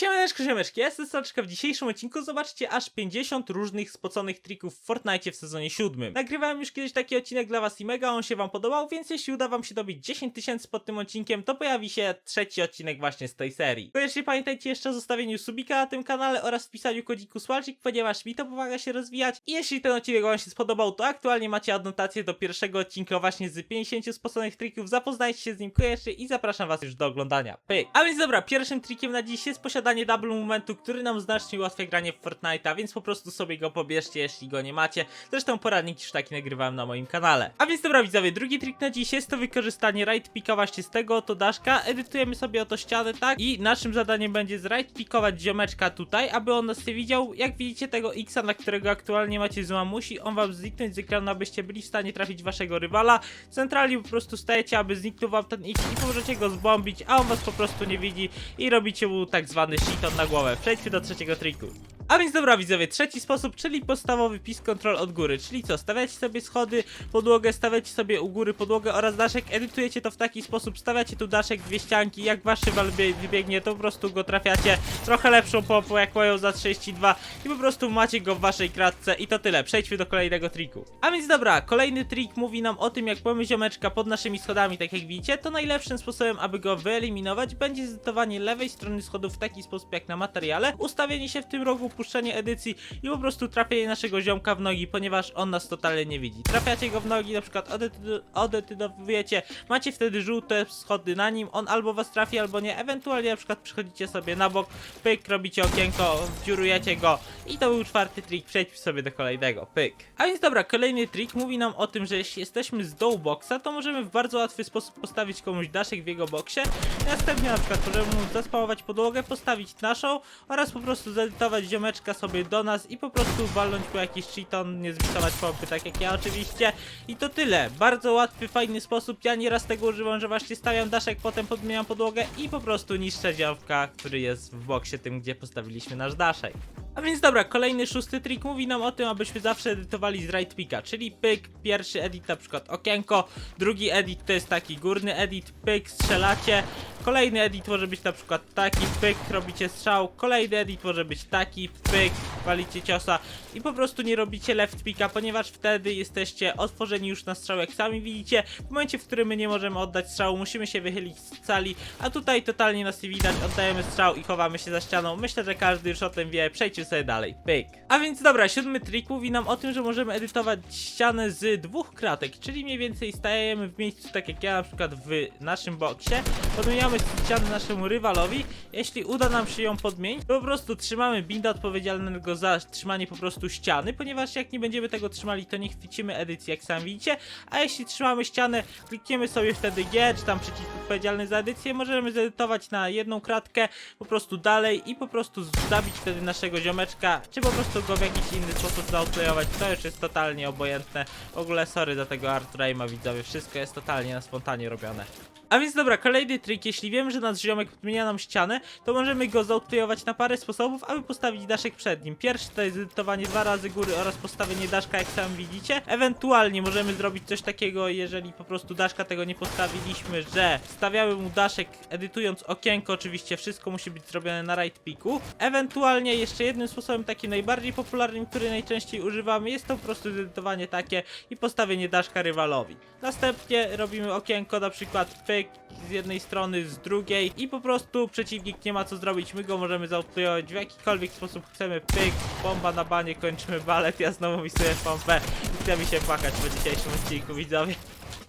Siemaneczko, siemeczki, ja jestem Staczka. W dzisiejszym odcinku zobaczcie aż 50 różnych spoconych trików w Fortnite w sezonie 7. Nagrywałem już kiedyś taki odcinek dla was i mega on się wam podobał, więc jeśli uda wam się dobić 10 tysięcy pod tym odcinkiem, to pojawi się trzeci odcinek właśnie z tej serii. Koniecznie pamiętajcie jeszcze o zostawieniu subika na tym kanale oraz wpisaniu kodziku SWALCIK, ponieważ mi to pomaga się rozwijać i jeśli ten odcinek wam się spodobał, to aktualnie macie adnotację do pierwszego odcinka właśnie z 50 spoconych trików, zapoznajcie się z nim koniecznie i zapraszam was już do oglądania. Pyk. A więc dobra, pierwszym trikiem na dziś jest posiadanie double momentu, który nam znacznie ułatwia granie w Fortnite'a, więc po prostu sobie go pobierzcie, jeśli go nie macie. Zresztą poradnik już taki nagrywałem na moim kanale. A więc dobra widzowie, drugi trik na dziś jest to wykorzystanie right picka właśnie z tego oto daszka. Edytujemy sobie oto ścianę, tak? I naszym zadaniem będzie z right pickować ziomeczka tutaj, aby on nas nie widział. Jak widzicie tego Xa, na którego aktualnie macie zooma, musi on wam zniknąć z ekranu, abyście byli w stanie trafić waszego rywala. Centralnie po prostu stajecie, aby zniknął wam ten X i możecie go zbombić, a on was po prostu nie widzi i robicie mu tak zwany shiton na głowę. Przejdźmy do trzeciego triku. A więc dobra widzowie, trzeci sposób, czyli podstawowy pis control od góry, czyli co, stawiacie sobie schody, podłogę, stawiacie sobie u góry podłogę oraz daszek, edytujecie to w taki sposób, stawiacie tu daszek, dwie ścianki, jak wasz rywal bie- wybiegnie, to po prostu go trafiacie, trochę lepszą pompą jak mają za 32 i po prostu macie go w waszej kratce i to tyle, przejdźmy do kolejnego triku. A więc dobra, kolejny trik mówi nam o tym, jak mamy ziomeczka pod naszymi schodami, tak jak widzicie, to najlepszym sposobem, aby go wyeliminować, będzie zedytowanie lewej strony schodów w taki sposób jak na materiale, ustawienie się w tym rogu, puszczenie edycji i po prostu trafienie naszego ziomka w nogi, ponieważ on nas totalnie nie widzi. Trafiacie go w nogi, na przykład odety- odetydowujecie, macie wtedy żółte schody na nim, on albo was trafi, albo nie, ewentualnie na przykład przychodzicie sobie na bok, pyk, robicie okienko, wdziurujecie go i to był czwarty trik, przejdźmy sobie do kolejnego, pyk. A więc dobra, kolejny trik mówi nam o tym, że jeśli jesteśmy z dołu boksa, to możemy w bardzo łatwy sposób postawić komuś daszek w jego boksie, następnie na przykład możemy mu zaspałować podłogę, postawić naszą oraz po prostu zedytować ziomeczka sobie do nas i po prostu walnąć po jakiś cheaton, nie zbitować pompy, tak jak ja oczywiście. I to tyle, bardzo łatwy, fajny sposób, ja nieraz tego używam, że właśnie stawiam daszek, potem podmieniam podłogę i po prostu niszczę ziomka, który jest w boksie tym, gdzie postawiliśmy nasz daszek. A więc dobra, kolejny szósty trik mówi nam o tym, abyśmy zawsze edytowali z right picka, czyli pyk, pierwszy edit na przykład okienko, drugi edit to jest taki górny edit, pyk, strzelacie, kolejny edit może być na przykład taki, pyk, robicie strzał, kolejny edit może być taki, pyk, walicie ciosa i po prostu nie robicie left picka, ponieważ wtedy jesteście otworzeni już na strzał, jak sami widzicie, w momencie, w którym my nie możemy oddać strzału, musimy się wychylić z cali, a tutaj totalnie nas nie widać, oddajemy strzał i chowamy się za ścianą, myślę, że każdy już o tym wie, przejdźmy sobie dalej, pyk. A więc dobra, siódmy trik mówi nam o tym, że możemy edytować ścianę z dwóch kratek, czyli mniej więcej stajemy w miejscu, tak jak ja na przykład w naszym boksie, podmieniamy ścianę naszemu rywalowi, jeśli uda nam się ją podmienić, to po prostu trzymamy binda odpowiedzialnego za trzymanie po prostu ściany, ponieważ jak nie będziemy tego trzymali, to nie chwycimy edycji, jak sami widzicie, a jeśli trzymamy ścianę, klikniemy sobie wtedy G, czy tam przycisk odpowiedzialny za edycję, możemy zedytować na jedną kratkę, po prostu dalej i po prostu zabić wtedy naszego ziomeczka, czy po prostu go w jakiś inny sposób zautlejować, to już jest totalnie obojętne. W ogóle sorry za tego Arturaima widzowie, wszystko jest totalnie na spontanie robione. A więc dobra, kolejny trik, jeśli wiemy, że nasz ziomek podmienia nam ścianę, to możemy go zautlejować na parę sposobów, aby postawić daszek przed nim. Pierwszy to jest edytowanie dwa razy góry oraz postawienie daszka, jak sami widzicie. Ewentualnie możemy zrobić coś takiego, jeżeli po prostu daszka tego nie postawiliśmy, że stawiamy mu daszek edytując okienko, oczywiście wszystko musi być zrobione na right picku. Ewentualnie jeszcze jednym sposobem takim najbardziej popularnym, który najczęściej używamy, jest to po prostu edytowanie takie i postawienie daszka rywalowi. Następnie robimy okienko, na przykład pyk z jednej strony, z drugiej i po prostu przeciwnik nie ma co zrobić, my go możemy zautlejować w jakikolwiek sposób chcemy, pyk, bomba na banie, kończymy balet, ja znowu misuję pompę i chce mi się płakać po dzisiejszym odcinku, widzowie.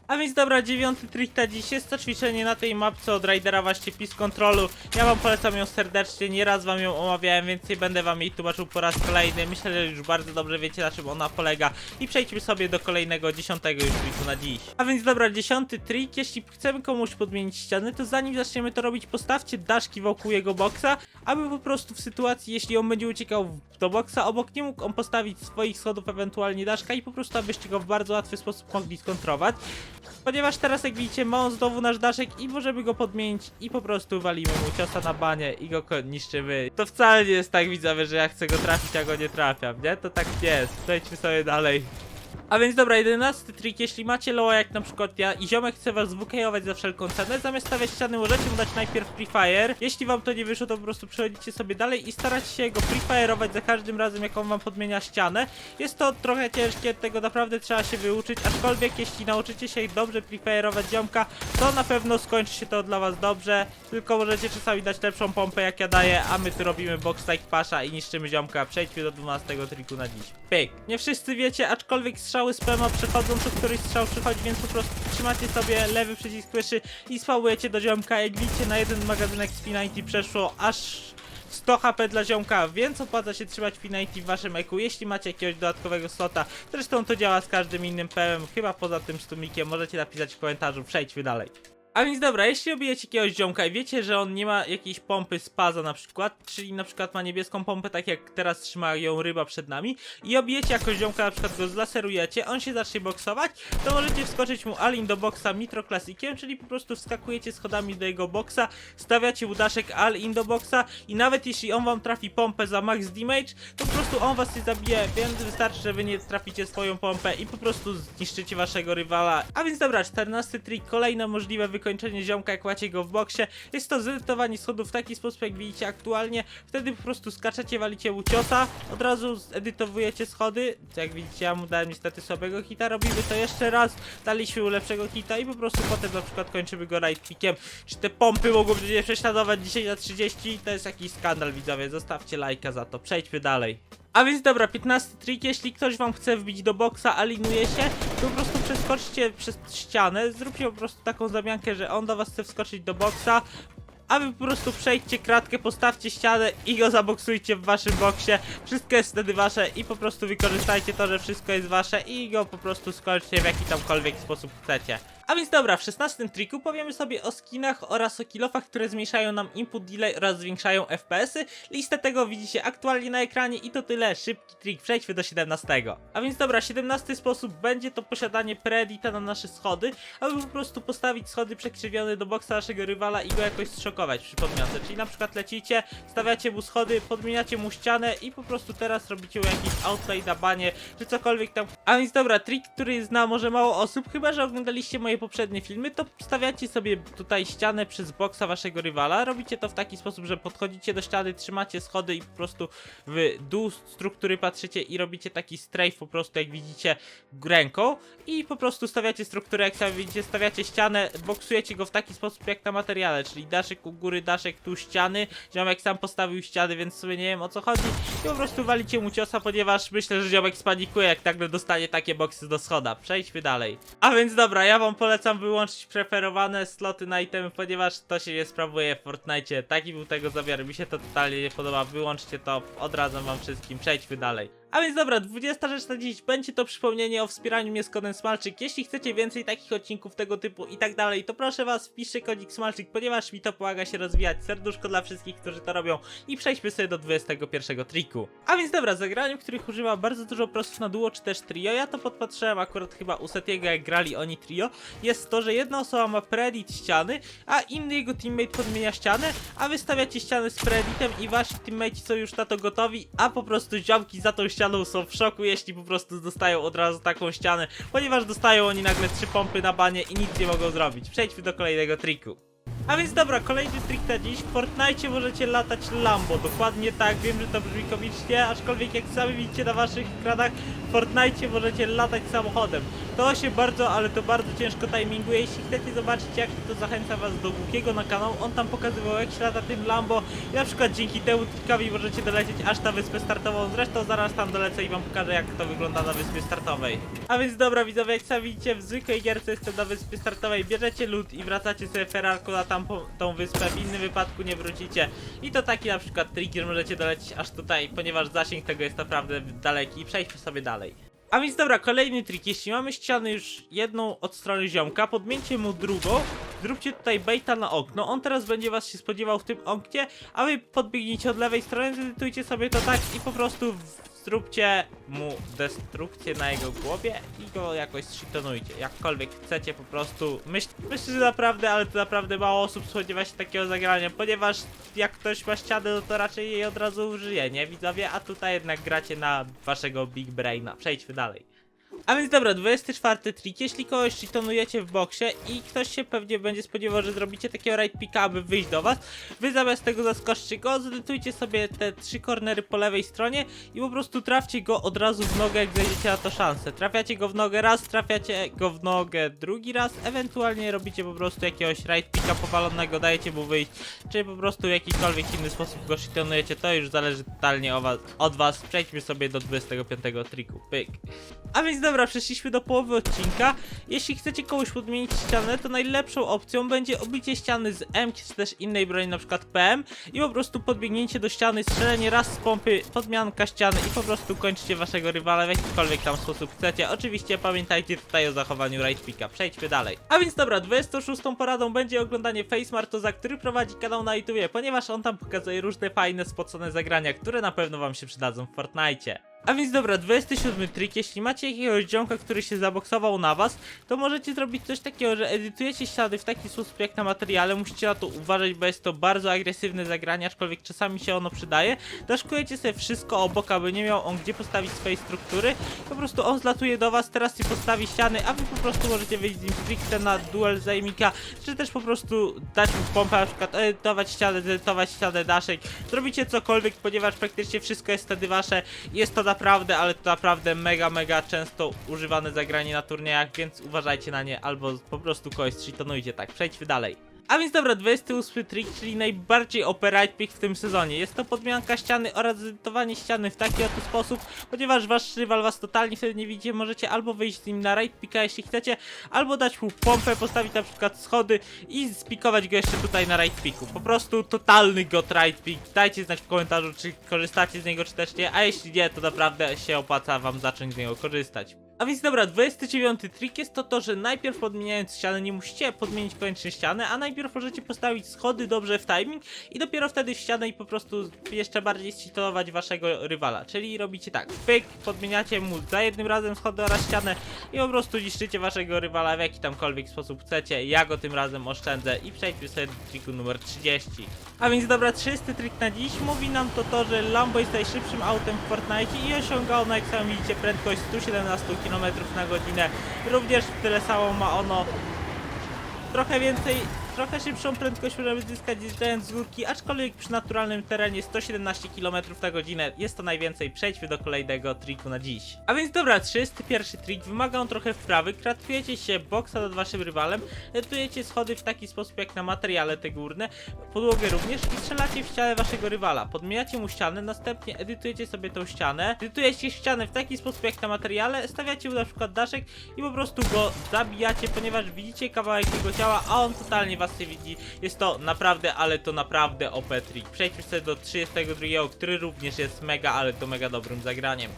A więc dobra, dziewiąty trik na dziś jest to ćwiczenie na tej mapce od Raidera właśnie Peace Controlu. Ja wam polecam ją serdecznie, nieraz wam ją omawiałem, więc nie będę wam jej tłumaczył po raz kolejny. Myślę, że już bardzo dobrze wiecie na czym ona polega. I przejdźmy sobie do kolejnego, dziesiątego już triku na dziś. A więc dobra, dziesiąty trik, jeśli chcemy komuś podmienić ściany, to zanim zaczniemy to robić, postawcie daszki wokół jego boksa, aby po prostu w sytuacji, jeśli on będzie uciekał do boksa, obok nie mógł on postawić swoich schodów, ewentualnie daszka i po prostu abyście go w bardzo łatwy sposób mogli skontrować. Ponieważ teraz jak widzicie ma znowu nasz daszek i możemy go podmienić i po prostu walimy mu ciosa na banie i go niszczymy. To wcale nie jest tak widzowie, że ja chcę go trafić, a go nie trafiam, nie? To tak nie jest. Przejdźmy sobie dalej. A więc dobra, jedenasty trik, jeśli macie loa jak na przykład ja i ziomek chce was wukejować za wszelką cenę, zamiast stawiać ściany możecie mu dać najpierw Free Fire. Jeśli wam to nie wyszło, to po prostu przechodzicie sobie dalej i staracie się go Free Fire'ować za każdym razem, jak on wam podmienia ścianę. Jest to trochę ciężkie, tego naprawdę trzeba się wyuczyć, aczkolwiek jeśli nauczycie się dobrze Free Fire'ować ziomka, to na pewno skończy się to dla was dobrze, tylko możecie czasami dać lepszą pompę jak ja daję, a my tu robimy box like pasza i niszczymy ziomka. Przejdźmy do 12 triku na dziś. Pyk. Nie wszyscy wiecie, aczkolwiek strzały spama przechodzą, to któryś strzał przychodzi, więc po prostu trzymacie sobie lewy przycisk myszy i spałujecie do ziomka. Jak widzicie, na jeden magazynek z P90 przeszło aż 100 HP dla ziomka, więc opłaca się trzymać P90 w waszym eku, jeśli macie jakiegoś dodatkowego slota. Zresztą to działa z każdym innym pełem, chyba poza tym stumikiem, możecie napisać w komentarzu, przejdźmy dalej. A więc dobra, jeśli obijecie jakiegoś ziomka i wiecie, że on nie ma jakiejś pompy spaza na przykład, czyli na przykład ma niebieską pompę, tak jak teraz trzyma ją ryba przed nami, i obijecie jakoś ziomka, na przykład go zlaserujecie, on się zacznie boksować, to możecie wskoczyć mu alin do boksa Mitro Classiciem, czyli po prostu wskakujecie schodami do jego boksa, stawiacie mu daszek all-in do boksa i nawet jeśli on wam trafi pompę za max damage, to po prostu on was nie zabije, więc wystarczy, że wy nie traficie swoją pompę i po prostu zniszczycie waszego rywala. A więc dobra, 14 trik, kolejne możliwe wykończenie ziomka, jak macie go w boksie. Jest to zedytowanie schodów w taki sposób, jak widzicie aktualnie. Wtedy po prostu skaczecie, walicie mu ciosa, od razu zedytowujecie schody. Jak widzicie, ja mu dałem niestety słabego hita, robimy to jeszcze raz, daliśmy mu lepszego hita i po prostu potem na przykład kończymy go right pickiem. Czy te pompy mogą mnie prześladować dzisiaj na 30? To jest jakiś skandal, widzowie. Zostawcie lajka za to. Przejdźmy dalej. A więc dobra, 15 trik, jeśli ktoś wam chce wbić do boksa, alinuje się, to po prostu przeskoczcie przez ścianę, zróbcie po prostu taką zamiankę, że on do was chce wskoczyć do boksa, a wy po prostu przejdźcie kratkę, postawcie ścianę i go zaboksujcie w waszym boksie. Wszystko jest wtedy wasze i po prostu wykorzystajcie to, że wszystko jest wasze i go po prostu skończcie w jaki tamkolwiek sposób chcecie. A więc dobra, w 16 triku powiemy sobie o skinach oraz o kilofach, które zmniejszają nam input delay oraz zwiększają FPS-y. Listę tego widzicie aktualnie na ekranie i to tyle. Szybki trik, przejdźmy do 17. A więc dobra, 17 sposób będzie to posiadanie preedita na nasze schody, aby po prostu postawić schody przekrzywione do boksa naszego rywala i go jakoś zszokować przy podmiance. Czyli na przykład lecicie, stawiacie mu schody, podmieniacie mu ścianę i po prostu teraz robicie jakiś outplay na banie, czy cokolwiek tam. A więc dobra, trik, który zna może mało osób, chyba że oglądaliście moje poprzednie filmy, to stawiacie sobie tutaj ścianę przez boksa waszego rywala. Robicie to w taki sposób, że podchodzicie do ściany, trzymacie schody i po prostu w dół struktury patrzycie i robicie taki strafe po prostu, jak widzicie, ręką. I po prostu stawiacie strukturę, jak sami widzicie, stawiacie ścianę, boksujecie go w taki sposób jak na materiale, czyli daszek u góry, daszek tu ściany. Ziomek sam postawił ściany, więc sobie nie wiem o co chodzi. I po prostu walicie mu ciosa, ponieważ myślę, że ziomek spanikuje, jak nagle dostanie takie boksy do schoda. Przejdźmy dalej. A więc dobra, ja wam polecam wyłączyć preferowane sloty na itemy, ponieważ to się nie sprawuje w Fortnite. Taki był tego zamiar, mi się to totalnie nie podoba. Wyłączcie to, odradzam wam wszystkim. Przejdźmy dalej. A więc dobra, 20 rzecz na dziś będzie to przypomnienie o wspieraniu mnie z kodem Smalczyk. Jeśli chcecie więcej takich odcinków tego typu i tak dalej, to proszę was wpiszcie kodzik Smalczyk, ponieważ mi to pomaga się rozwijać. Serduszko dla wszystkich, którzy to robią i przejdźmy sobie do 21 triku. A więc dobra, zagraniem, których używa bardzo dużo prostów na duo czy też trio, ja to podpatrzyłem akurat chyba u Setiego jak grali oni trio, jest to, że jedna osoba ma predit ściany, a inny jego teammate podmienia ścianę, a wy stawiacie ścianę z preditem i wasi teammateci są już na to gotowi, a po prostu ziomki za tą ścianą są w szoku, jeśli po prostu dostają od razu taką ścianę, ponieważ dostają oni nagle trzy pompy na banie i nic nie mogą zrobić. Przejdźmy do kolejnego triku. A więc dobra, kolejny trik na dziś. W Fortnite możecie latać Lambo. Dokładnie tak, wiem, że to brzmi komicznie, aczkolwiek jak sami widzicie na waszych ekranach, w Fortnite możecie latać samochodem. To się bardzo, ale to bardzo ciężko timinguje. Jeśli chcecie zobaczyć jak to zachęca was do Łukiego na kanał, on tam pokazywał jak się lata tym Lambo i na przykład dzięki temu trikowi możecie dolecieć aż na wyspę startową. Zresztą zaraz tam dolecę i wam pokażę jak to wygląda na wyspie startowej. A więc dobra widzowie, jak sami widzicie w zwykłej gierce jestem na wyspie startowej, bierzecie lód i wracacie sobie Ferrarko na tamtą tą wyspę, w innym wypadku nie wrócicie. I to taki na przykład trik, że możecie dolecieć aż tutaj, ponieważ zasięg tego jest naprawdę daleki. Przejdźmy sobie dalej. A więc dobra, kolejny trik. Jeśli mamy ścianę już jedną od strony ziomka, podmieńcie mu drugą, zróbcie tutaj baita na okno. On teraz będzie was się spodziewał w tym oknie, a wy podbiegnijcie od lewej strony, zedytujcie sobie to tak i po prostu zróbcie mu destrukcję na jego głowie i go jakoś shitonujcie. Jakkolwiek chcecie po prostu. Myśl, myślę, że naprawdę, ale to naprawdę mało osób spodziewa się takiego zagrania, ponieważ jak ktoś ma ścianę, no to raczej jej od razu użyje, nie widzowie? A tutaj jednak gracie na waszego big braina. Przejdźmy dalej. A więc dobra, 24 trik, jeśli kogoś cheatonujecie w boksie i ktoś się pewnie będzie spodziewał, że zrobicie takiego right picka, aby wyjść do was, wy zamiast tego zaskoczcie go, zedytujcie sobie te trzy kornery po lewej stronie i po prostu trafcie go od razu w nogę, jak znajdziecie na to szansę. Trafiacie go w nogę raz, trafiacie go w nogę drugi raz, ewentualnie robicie po prostu jakiegoś right picka powalonego, dajecie mu wyjść, czy po prostu w jakikolwiek inny sposób go cheatonujecie, to już zależy totalnie od was. Przejdźmy sobie do 25 triku, pyk. A więc dobra, przeszliśmy do połowy odcinka. Jeśli chcecie komuś podmienić ścianę, to najlepszą opcją będzie obicie ściany z M czy też innej broni, na przykład PM i po prostu podbiegnięcie do ściany, strzelenie raz z pompy, podmianka ściany i po prostu kończycie waszego rywala w jakikolwiek tam sposób chcecie. Oczywiście pamiętajcie tutaj o zachowaniu right picka. Przejdźmy dalej. A więc dobra, 26 poradą będzie oglądanie Face Martoza, który prowadzi kanał na YouTubie, ponieważ on tam pokazuje różne fajne, spocone zagrania, które na pewno wam się przydadzą w Fortnite. A więc dobra, 27 trik, jeśli macie jakiegoś ziomka, który się zaboksował na was, to możecie zrobić coś takiego, że edytujecie ściany w taki sposób jak na materiale, musicie na to uważać, bo jest to bardzo agresywne zagranie, aczkolwiek czasami się ono przydaje. Daszkujecie sobie wszystko obok, aby nie miał on gdzie postawić swojej struktury, po prostu on zlatuje do was, teraz ci postawi ściany, a wy po prostu możecie wyjść z nim stricte na duel zajmika, czy też po prostu dać mu pompę, na przykład edytować ścianę, edytować ścianę daszek, zrobicie cokolwiek, ponieważ praktycznie wszystko jest wtedy wasze, jest to naprawdę, ale to naprawdę mega, mega często używane zagranie na turniejach, więc uważajcie na nie, albo po prostu kogoś cheatonujcie, tak, przejdźmy dalej. A więc dobra, 28 trik, czyli najbardziej operate pick w tym sezonie. Jest to podmianka ściany oraz zedytowanie ściany w taki oto sposób, ponieważ wasz rywal was totalnie wtedy nie widzi, możecie albo wyjść z nim na right picka, jeśli chcecie, albo dać mu pompę, postawić na przykład schody i spikować go jeszcze tutaj na right picku. Po prostu totalny got right pick. Dajcie znać w komentarzu, czy korzystacie z niego, czy też nie, a jeśli nie, to naprawdę się opłaca wam zacząć z niego korzystać. A więc dobra, 29 trik jest to to, że najpierw podmieniając ścianę nie musicie podmienić koniecznie ściany, a najpierw możecie postawić schody dobrze w timing i dopiero wtedy ścianę i po prostu jeszcze bardziej cheatować waszego rywala. Czyli robicie tak, pyk, podmieniacie mu za jednym razem schody oraz ścianę i po prostu niszczycie waszego rywala w jaki tamkolwiek sposób chcecie. Ja go tym razem oszczędzę i przejdźmy sobie do triku numer 30. A więc dobra, 30 trik na dziś mówi nam to to, że Lambo jest najszybszym autem w Fortnite i osiąga ono, jak sami widzicie, prędkość 117 km na godzinę. Również tyle samo ma ono trochę więcej, trochę szybszą prędkość możemy zyskać zjeżdżając z górki, aczkolwiek przy naturalnym terenie 117 km na godzinę jest to najwięcej. Przejdźmy do kolejnego triku na dziś. A więc dobra, 31 trik, wymaga on trochę wprawy, kratujecie się boksa nad waszym rywalem, edytujecie schody w taki sposób jak na materiale te górne, podłogę również i strzelacie w ścianę waszego rywala. Podmieniacie mu ścianę, następnie edytujecie sobie tą ścianę, edytujecie ścianę w taki sposób jak na materiale, stawiacie mu na przykład daszek i po prostu go zabijacie, ponieważ widzicie kawałek jego ciała, a on totalnie was nie widzi. Jest to naprawdę, ale to naprawdę OP trik. Przejdźmy sobie do 32, który również jest mega, ale to mega dobrym zagraniem.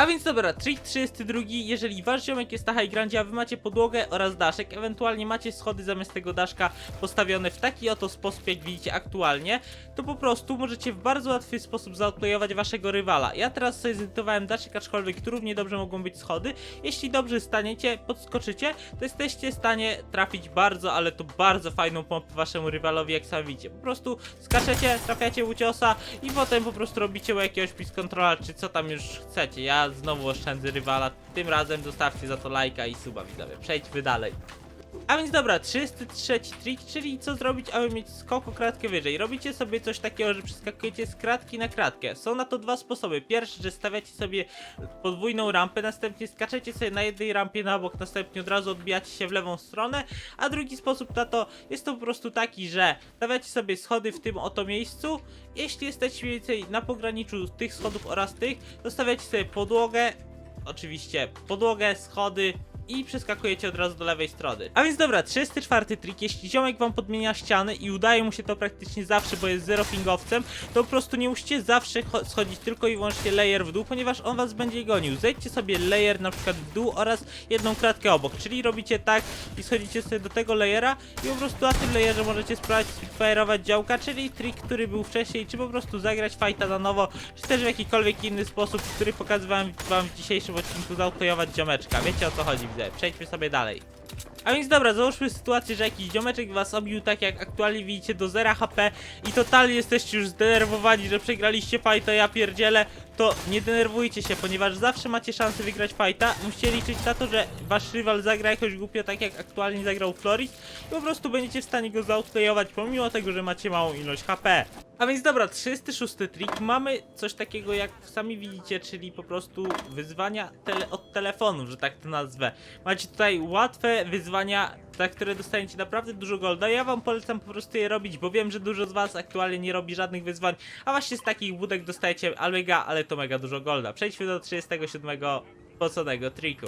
A więc dobra, trik 32, jeżeli wasz ziomek jest na high grandzie, a wy macie podłogę oraz daszek, ewentualnie macie schody zamiast tego daszka postawione w taki oto sposób, jak widzicie aktualnie, to po prostu możecie w bardzo łatwy sposób zaodplejować waszego rywala. Ja teraz sobie zedytowałem daszek, aczkolwiek tu równie dobrze mogą być schody. Jeśli dobrze staniecie, podskoczycie, to jesteście w stanie trafić bardzo, ale to bardzo fajną pompę waszemu rywalowi, jak sami widzicie. Po prostu skaczecie, trafiacie u ciosa i potem po prostu robicie jakiegoś piece controla, czy co tam już chcecie. Ja znowu oszczędzę rywala, tym razem zostawcie za to lajka i suba widzowie. Przejdźmy dalej. A więc dobra, 33 trik, czyli co zrobić, aby mieć skok o kratkę wyżej. Robicie sobie coś takiego, że przeskakujecie z kratki na kratkę. Są na to dwa sposoby. Pierwszy, że stawiacie sobie podwójną rampę, następnie skaczecie sobie na jednej rampie na bok, następnie od razu odbijacie się w lewą stronę, a drugi sposób na to jest to po prostu taki, że stawiacie sobie schody w tym oto miejscu. Jeśli jesteście mniej więcej na pograniczu tych schodów oraz tych, to stawiacie sobie podłogę, oczywiście podłogę, schody i przeskakujecie od razu do lewej strony. A więc dobra, 34 trik, jeśli ziomek wam podmienia ściany i udaje mu się to praktycznie zawsze, bo jest zero pingowcem, to po prostu nie musicie zawsze cho- schodzić tylko i wyłącznie layer w dół, ponieważ on was będzie gonił. Zejdźcie sobie layer na przykład w dół oraz jedną kratkę obok, czyli robicie tak i schodzicie sobie do tego layera i po prostu na tym layerze możecie spróbować fire'ować działka, czyli trik, który był wcześniej, czy po prostu zagrać fighta na nowo, czy też w jakikolwiek inny sposób, który pokazywałem wam w dzisiejszym odcinku, zauklejować ziomeczka. Wiecie o co chodzi, widzę. Przejdźmy sobie dalej. A więc dobra, załóżmy sytuację, że jakiś ziomeczek was obił tak jak aktualnie widzicie do 0 HP i totalnie jesteście już zdenerwowani, że przegraliście fighta, ja pierdzielę, to nie denerwujcie się, ponieważ zawsze macie szansę wygrać fighta. Musicie liczyć na to, że wasz rywal zagra jakoś głupio tak jak aktualnie zagrał Floris i po prostu będziecie w stanie go zautlejować pomimo tego, że macie małą ilość HP. A więc dobra, 36 trik, mamy coś takiego jak sami widzicie, czyli po prostu wyzwania tele od telefonu, że tak to nazwę. Macie tutaj łatwe wyzwania, za które dostaniecie naprawdę dużo golda. Ja wam polecam po prostu je robić, bo wiem, że dużo z was aktualnie nie robi żadnych wyzwań, a właśnie z takich budek dostajecie mega, ale to mega dużo golda. Przejdźmy do 37 poconego triku.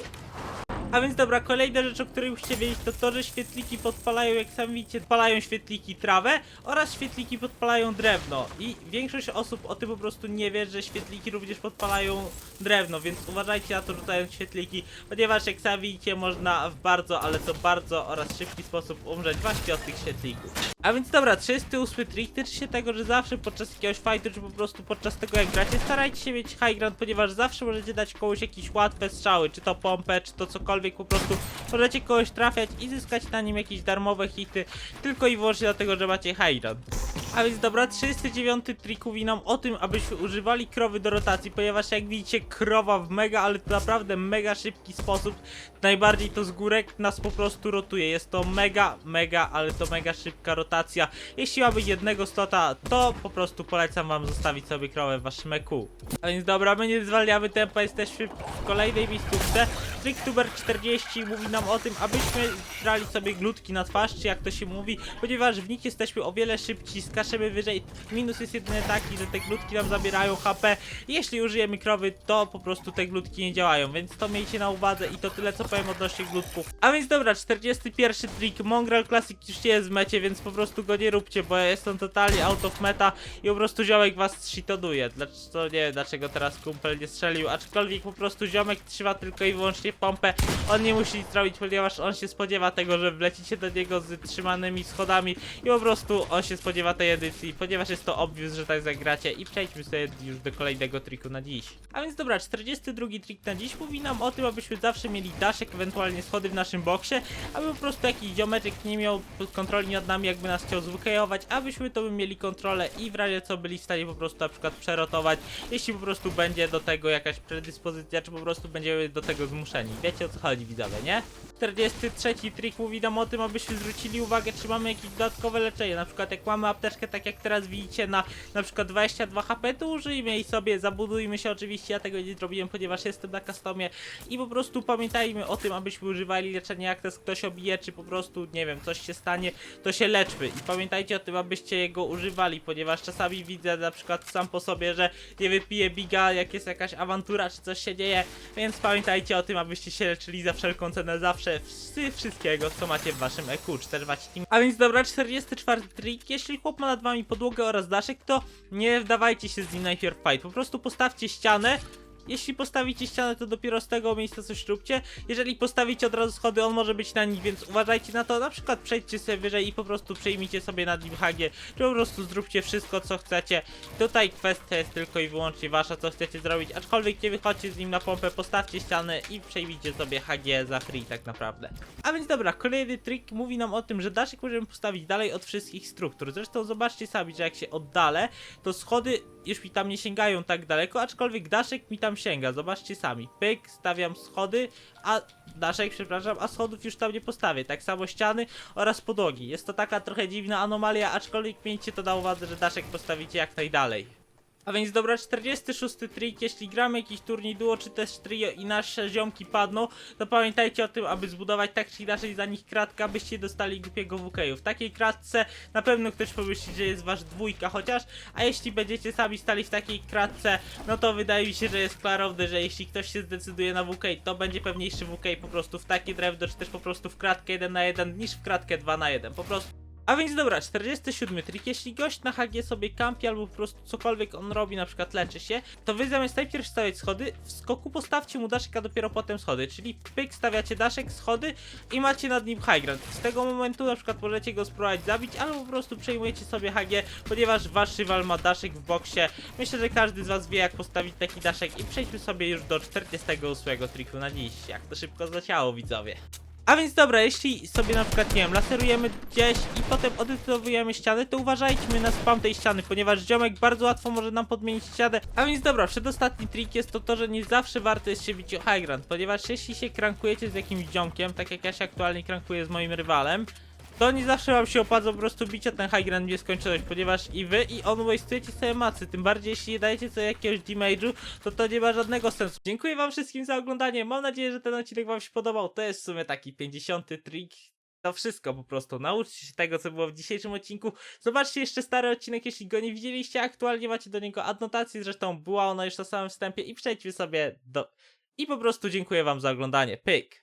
A więc dobra, kolejna rzecz, o której musicie wiedzieć, to to, że świetliki podpalają, jak sami widzicie, podpalają świetliki trawę oraz świetliki podpalają drewno. I większość osób o tym po prostu nie wie, że świetliki również podpalają drewno, więc uważajcie na to rzucając świetliki, ponieważ jak sami widzicie, można w bardzo, ale to bardzo oraz szybki sposób umrzeć właśnie od tych świetlików. A więc dobra, 38 trik tyczy się tego, że zawsze podczas jakiegoś fightu, czy po prostu podczas tego jak gracie, starajcie się mieć high ground, ponieważ zawsze możecie dać komuś jakieś łatwe strzały, czy to pompę, czy to cokolwiek, po prostu możecie kogoś trafiać i zyskać na nim jakieś darmowe hity, tylko i wyłącznie dlatego, że macie high ground. A więc dobra, 39 trik mówi nam o tym, abyśmy używali krowy do rotacji, ponieważ jak widzicie krowa w mega, ale to naprawdę mega szybki sposób, najbardziej to z górek nas po prostu rotuje, jest to mega, mega, ale to mega szybka rotacja. Jeśli mamy jednego stota, to po prostu polecam wam zostawić sobie krowę w waszym EQ. A więc dobra, my nie zwalniamy tempa, jesteśmy w kolejnej miejscówce. TrickTuber 40 mówi nam o tym, abyśmy brali sobie glutki na twarz, czy jak to się mówi, ponieważ w nich jesteśmy o wiele szybciej, skaczemy wyżej. Minus jest jedyny taki, że te glutki nam zabierają HP. Jeśli użyjemy krowy, to po prostu te glutki nie działają, więc to miejcie na uwadze i to tyle co powiem odnośnie glutków. A więc dobra, 41 trik, Mongrel Classic już nie jest w mecie, więc po prostu go nie róbcie, bo jest on totalnie out of meta i po prostu ziomek was cheatoduje. Dlaczego, nie wiem dlaczego teraz kumpel nie strzelił, aczkolwiek po prostu ziomek trzyma tylko i wyłącznie pompę. On nie musi nic robić, ponieważ on się spodziewa tego, że wlecicie do niego z trzymanymi schodami i po prostu on się spodziewa tej edycji, ponieważ jest to obvious, że tak zagracie i przejdźmy sobie już do kolejnego triku na dziś. A więc dobra, 42 trik na dziś mówi nam o tym, abyśmy zawsze mieli daszek, ewentualnie schody w naszym boksie, aby po prostu jakiś ziomeczek nie miał kontroli nad nami, jakby nas chciał zwykejować, abyśmy to by mieli kontrolę i w razie co byli w stanie po prostu na przykład przerotować, jeśli po prostu będzie do tego jakaś predyspozycja, czy po prostu będziemy do tego zmuszeni. Wiecie o co chodzi widzowie, nie? 43 trik mówi nam o tym, abyśmy zwrócili uwagę, czy mamy jakieś dodatkowe leczenie. Na przykład jak mamy apteczkę, tak jak teraz widzicie, na na przykład 22 HP, to użyjmy jej sobie, zabudujmy się oczywiście, ja tego nie zrobiłem, ponieważ jestem na customie. I po prostu pamiętajmy o tym, abyśmy używali leczenia, jak nas ktoś obije, czy po prostu, nie wiem, coś się stanie, to się leczmy. I pamiętajcie o tym, abyście jego używali, ponieważ czasami widzę na przykład sam po sobie, że nie wypiję biga, jak jest jakaś awantura, czy coś się dzieje, więc pamiętajcie o tym, abyście się leczyli za wszelką cenę, zawsze wszystkiego, co macie w waszym EQ, czy też wasi team. A więc dobra, 44 trik, jeśli chłop ma nad wami podłogę oraz daszek, to nie wdawajcie się z nim najpierw fight, po prostu postawcie ścianę, jeśli postawicie ścianę, to dopiero z tego miejsca coś róbcie. Jeżeli postawicie od razu schody, on może być na nich, więc uważajcie na to. Na przykład przejdźcie sobie wyżej i po prostu przejmijcie sobie nad nim hagie, czy po prostu zróbcie wszystko, co chcecie. Tutaj kwestia jest tylko i wyłącznie wasza, co chcecie zrobić. Aczkolwiek nie wychodźcie z nim na pompę, postawcie ścianę i przejmijcie sobie HG za free tak naprawdę. A więc dobra, kolejny trik mówi nam o tym, że daszek możemy postawić dalej od wszystkich struktur. Zresztą zobaczcie sami, że jak się oddalę, to schody już mi tam nie sięgają tak daleko, aczkolwiek daszek mi tam sięga. Zobaczcie sami. Pyk, stawiam schody, a daszek, przepraszam, a schodów już tam nie postawię. Tak samo ściany oraz podłogi. Jest to taka trochę dziwna anomalia, aczkolwiek miejcie to na uwadze, że daszek postawicie jak najdalej. A więc dobra, 46 trik, jeśli gramy jakiś turniej duo czy też trio i nasze ziomki padną, to pamiętajcie o tym, aby zbudować tak czy inaczej za nich kratkę, abyście dostali głupiego WK-u. W takiej kratce na pewno ktoś pomyśli, że jest wasz dwójka chociaż, a jeśli będziecie sami stali w takiej kratce, no to wydaje mi się, że jest klarowne, że jeśli ktoś się zdecyduje na WK, to będzie pewniejszy WK po prostu w takie drewno, czy też po prostu w kratkę 1 na 1 niż w kratkę 2 na 1. Po prostu a więc dobra, 47 trik. Jeśli gość na HG sobie kampi albo po prostu cokolwiek on robi, na przykład leczy się, to wy zamiast najpierw stawiać schody, w skoku postawcie mu daszek, a dopiero potem schody. Czyli pyk, stawiacie daszek, schody i macie nad nim high ground. Z tego momentu na przykład możecie go spróbować zabić, albo po prostu przejmujecie sobie HG, ponieważ wasz rywal ma daszek w boksie. Myślę, że każdy z was wie jak postawić taki daszek i przejdźmy sobie już do 48 triku na dziś. Jak to szybko zleciało widzowie. A więc dobra, jeśli sobie na przykład, nie wiem, laserujemy gdzieś i potem odetowujemy ściany, to uważajmy na spam tej ściany, ponieważ ziomek bardzo łatwo może nam podmienić ścianę. A więc dobra, przedostatni trik jest to to, że nie zawsze warto jest się bić high ground, ponieważ jeśli się krankujecie z jakimś ziomkiem, tak jak ja się aktualnie krankuję z moim rywalem, to nie zawsze wam się opłaca po prostu o ten high ground nieskończoność, ponieważ i wy i on wastujecie sobie macy, tym bardziej jeśli dajecie sobie jakiegoś damage'u, to to nie ma żadnego sensu. Dziękuję wam wszystkim za oglądanie, mam nadzieję, że ten odcinek wam się podobał, to jest w sumie taki 50 trik. To wszystko po prostu. Nauczcie się tego, co było w dzisiejszym odcinku. Zobaczcie jeszcze stary odcinek, jeśli go nie widzieliście. Aktualnie macie do niego adnotację, zresztą była ona już na samym wstępie i przejdźmy sobie do... I po prostu dziękuję wam za oglądanie. Pyk!